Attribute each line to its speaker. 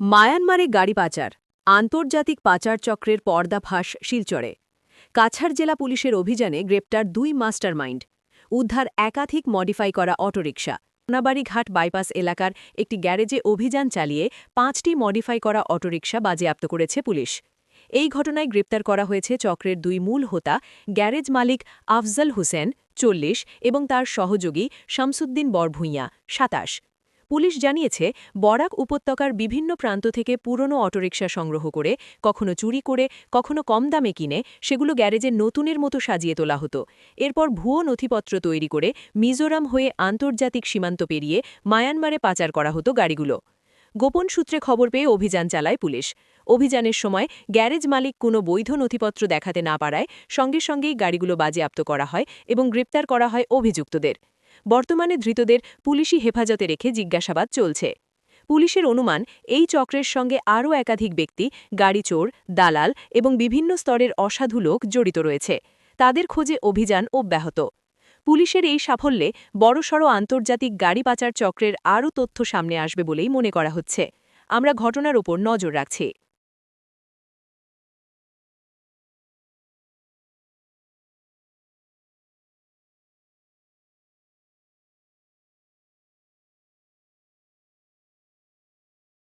Speaker 1: মায়ানমারে গাড়ি পাচার, আন্তর্জাতিক পাচার চক্রের পর্দাফাঁস শিলচরে। কাছাড় জেলা পুলিশের অভিযানে গ্রেপ্তার দুই মাস্টারমাইন্ড, উদ্ধার একাধিক মডিফাই করা অটোরিকশা। সোনাবাড়ি ঘাট বাইপাস এলাকার একটি গ্যারেজে অভিযান চালিয়ে পাঁচটি মডিফাই করা অটোরিকশা বাজেয়াপ্ত করেছে পুলিশ। এই ঘটনায় গ্রেপ্তার করা হয়েছে চক্রের দুই মূল হোতা, গ্যারেজ মালিক আফজল হোসেন, চল্লিশ, এবং তার সহযোগী শামসুদ্দিন বরভূঁইয়া, সাতাশ। পুলিশ জানিয়েছে, বরাক উপত্যকার বিভিন্ন প্রান্ত থেকে পুরনো অটোরিকশা সংগ্রহ করে, কখনো চুরি করে, কখনো কম দামে কিনে, সেগুলো গ্যারেজে নতুনের মতো সাজিয়ে তোলা হতো। এরপর ভুয়ো নথিপত্র তৈরি করে মিজোরাম হয়ে আন্তর্জাতিক সীমান্ত পেরিয়ে মায়ানমারে পাচার করা হতো গাড়িগুলো। গোপন সূত্রে খবর পেয়ে অভিযান চালায় পুলিশ। অভিযানের সময় গ্যারেজ মালিক কোনো বৈধ নথিপত্র দেখাতে না পারায় সঙ্গে সঙ্গেই গাড়িগুলো বাজেয়াপ্ত করা হয় এবং গ্রেপ্তার করা হয় অভিযুক্তদের। বর্তমানে ধৃতদের পুলিশি হেফাজতে রেখে জিজ্ঞাসাবাদ চলছে। পুলিশের অনুমান, এই চক্রের সঙ্গে আরও একাধিক ব্যক্তি, গাড়ি চোর, দালাল এবং বিভিন্ন স্তরের অসাধু লোক জড়িত রয়েছে। তাদের খোঁজে অভিযান অব্যাহত। পুলিশের এই সাফল্যে বড়সড় আন্তর্জাতিক গাড়ি পাচার চক্রের আরও তথ্য সামনে আসবে বলেই মনে করা হচ্ছে। আমরা ঘটনার ওপর নজর রাখছি।